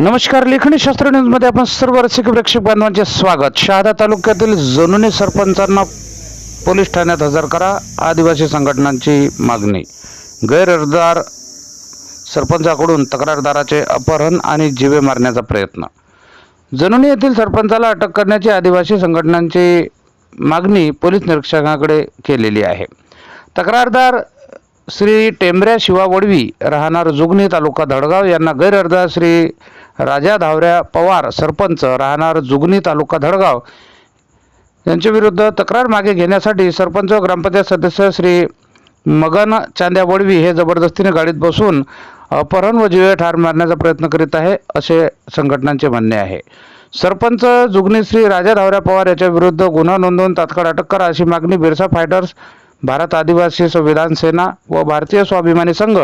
नमस्कार लेखणी शास्त्र न्यूजमध्ये आपण सर्व रसिक प्रेक्षक बांधवांचे स्वागत. शहादा तालुक्यातील जनुनी सरपंचांना पोलीस ठाण्यात हजर करा. आदिवासी संघटनांची मागणी. गैरअर्जदार सरपंचाकडून तक्रारदाराचे अपहरण आणि जिवे मारण्याचा प्रयत्न. जनुनी येथील सरपंचाला अटक करण्याची आदिवासी संघटनांची मागणी पोलीस निरीक्षकाकडे केलेली आहे. तक्रारदार श्री टेंबऱ्या शिवा वडवी राहणार जुगनी तालुका धडगाव यांना गैरअर्धा श्री राजा धावऱ्या पवार सरपंच राहणार जुगनी तालुका धडगाव. यांच्या विरुद्ध तक्रार मागे घेण्यासाठी सरपंच ग्रामपंचायत सदस्य श्री मगन चांद्या वडवी हे जबरदस्तीने गाडीत बसून अपहरण व जीवे ठार मारण्याचा प्रयत्न करीत आहे असे संघटनांचे म्हणणे आहे. सरपंच जुगनी श्री राजा धावऱ्या पवार याच्या विरुद्ध गुन्हा नोंदवून तात्काळ अटक करा अशी मागणी बिरसा फायटर्स भारत आदिवासी संविधान सेना व भारतीय स्वाभिमानी संघ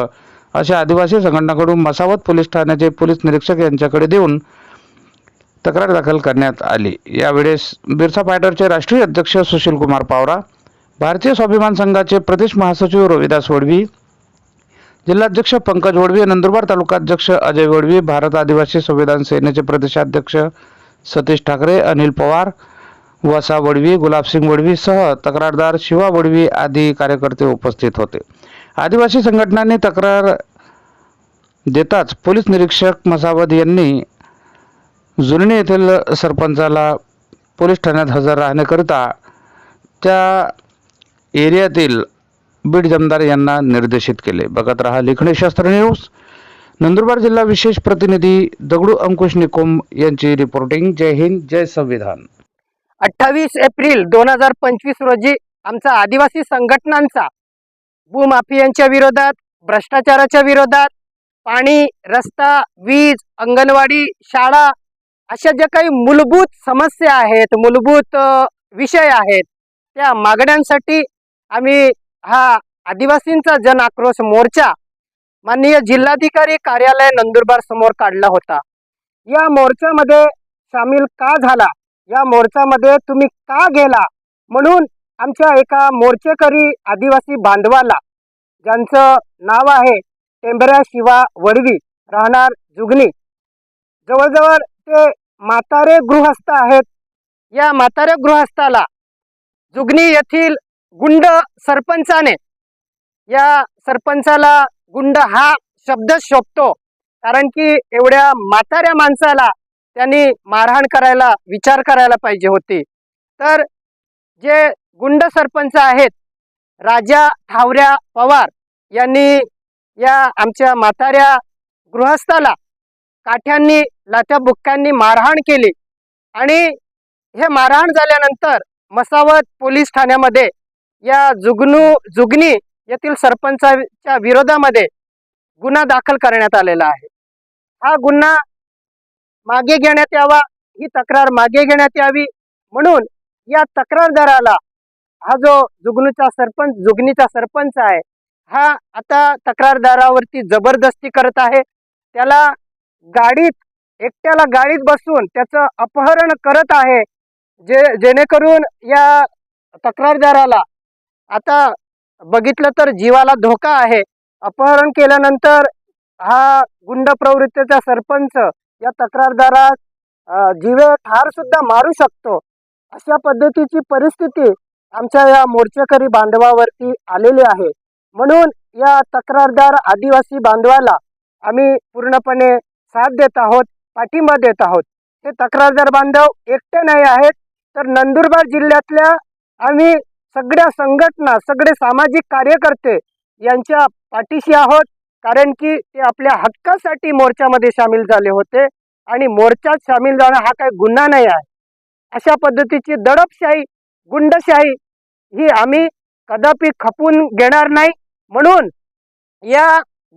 अशा आदिवासी संघटनाकडून मसावत पोलीस ठाण्याचे पोलीस निरीक्षक यांच्याकडे देऊन तक्रार दाखल करण्यात आली. यावेळेस बिरसा फायटरचे राष्ट्रीय अध्यक्ष सुशील कुमार पावरा भारतीय स्वाभिमान संघाचे प्रदेश महासचिव रविदास वडवी जिल्हाध्यक्ष पंकज वडवी नंदुरबार तालुकाध्यक्ष अजय वडवी भारत आदिवासी संविधान सेनेचे प्रदेशाध्यक्ष सतीश ठाकरे अनिल पवार वसा वडवी गुलाबसिंग वडवीसह तक्रारदार शिवा वडवी आदी कार्यकर्ते उपस्थित होते. आदिवासी संघटनांनी तक्रार देताच पोलीस निरीक्षक मसावद यांनी जुलणी येथील सरपंचाला पोलीस ठाण्यात हजर राहण्याकरिता त्या एरियातील बीड जमदार यांना निर्देशित केले. बघत रहा लेखणी शास्त्र न्यूज. नंदुरबार जिल्हा विशेष प्रतिनिधी दगडू अंकुश निकोम यांची रिपोर्टिंग जय हिंद जय संविधान. अठ्ठावीस एप्रिल दोन हजार पंचवीस रोजी आमचा आदिवासी संघटनांचा भूमाफियांच्या विरोधात भ्रष्टाचाराच्या विरोधात पाणी रस्ता वीज अंगणवाडी शाळा अशा ज्या काही मूलभूत समस्या आहेत मूलभूत विषय आहेत त्या मागण्यांसाठी आम्ही हा आदिवासींचा जन आक्रोश मोर्चा माननीय जिल्हाधिकारी कार्यालय नंदुरबार समोर काढला होता. या मोर्चामध्ये सामील का झाला? या मोर्चामध्ये तुम्ही का गेला? म्हणून आमच्या एका मोर्चेकरी आदिवासी बांधवाला ज्यांचं नाव आहे टेंबऱ्या शिवा वडवी राहणार जुगनी. जवळजवळ ते म्हातारे गृहस्थ आहेत. या म्हातारे गृहस्थाला जुगनी येथील गुंड सरपंचाने या सरपंचाला गुंड हा शब्द शोभतो कारण की एवढ्या म्हाताऱ्या माणसाला त्यांनी मारहाण करायला विचार करायला पाहिजे होती. तर जे गुंड सरपंच आहेत. राजा ठावऱ्या पवार यांनी या आमच्या म्हाताऱ्या गृहस्थाला काठ्यांनी लाथ्या बुक्क्यांनी मारहाण केली. आणि हे मारहाण झाल्यानंतर मसावत पोलीस ठाण्यामध्ये या जुगनू जुगनी येथील सरपंचाच्या विरोधामध्ये गुन्हा दाखल करण्यात आलेला आहे. हा गुन्हा मागे घेण्यात यावा ही तक्रार मागे घेण्यात यावी म्हणून या तक्रारदाराला हा जो जुगनूचा सरपंच जुगनीचा सरपंच आहे हा आता तक्रारदारावरती जबरदस्ती करत आहे. त्याला गाडीत एकट्याला गाडीत बसून त्याचं अपहरण करत आहे. जे जेणेकरून या तक्रारदाराला आता बघितलं तर जीवाला धोका आहे. अपहरण केल्यानंतर हा गुंड प्रवृत्तीचा सरपंच या तक्रारदारास जीवे ठार सुद्धा मारू शकतो. अशा पद्धतीची परिस्थिती आमच्या या मोर्चेकरी बांधवावरती आलेले आहे. म्हणून या तक्रारदार आदिवासी बांधवाला आम्ही पूर्णपणे साथ देत आहोत पाठिंबा देत आहोत. हे तक्रारदार बांधव एकटे नाही आहेत तर नंदुरबार जिल्ह्यातल्या आम्ही सगळ्या संघटना सगळे सामाजिक कार्यकर्ते यांच्या पाठीशी आहोत कारण की ते आपल्या हक्कासाठी मोर्चामध्ये सामील झाले होते आणि मोर्चात सामील जाणं हा काही गुन्हा नाही आहे. अशा पद्धतीची दडपशाही गुंडशाही ही आम्ही कदापि खपून घेणार नाही. म्हणून या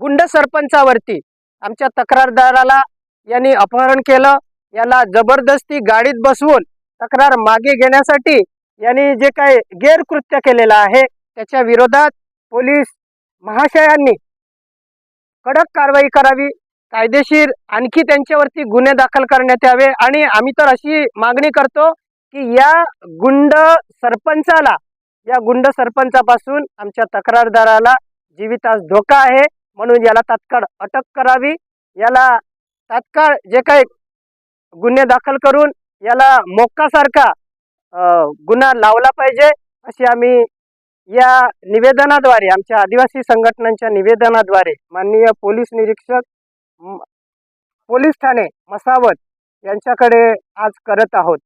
गुंड सरपंचावरती आमच्या तक्रारदाराला यांनी अपहरण केलं. याला जबरदस्ती गाडीत बसवून तक्रार मागे घेण्यासाठी यांनी जे काही गैरकृत्य केलेलं आहे त्याच्या विरोधात पोलीस महाशयांनी कडक कारवाई करावी कायदेशीर आणखी त्यांच्यावरती गुन्हे दाखल करण्यात यावे. आणि आम्ही तर अशी मागणी करतो की या गुंड सरपंचाला या गुंड सरपंचापासून आमच्या तक्रारदाराला जीवितास धोका आहे. म्हणून याला तात्काळ अटक करावी. याला तात्काळ जे काही गुन्हे दाखल करून याला मोक्कासारखा गुन्हा लावला पाहिजे अशी आम्ही या निवेदनाद्वारे आमच्या आदिवासी संघटनांच्या निवेदनाद्वारे माननीय पोलीस निरीक्षक पोलीस ठाणे मसावत यांच्याकडे आज करत आहोत.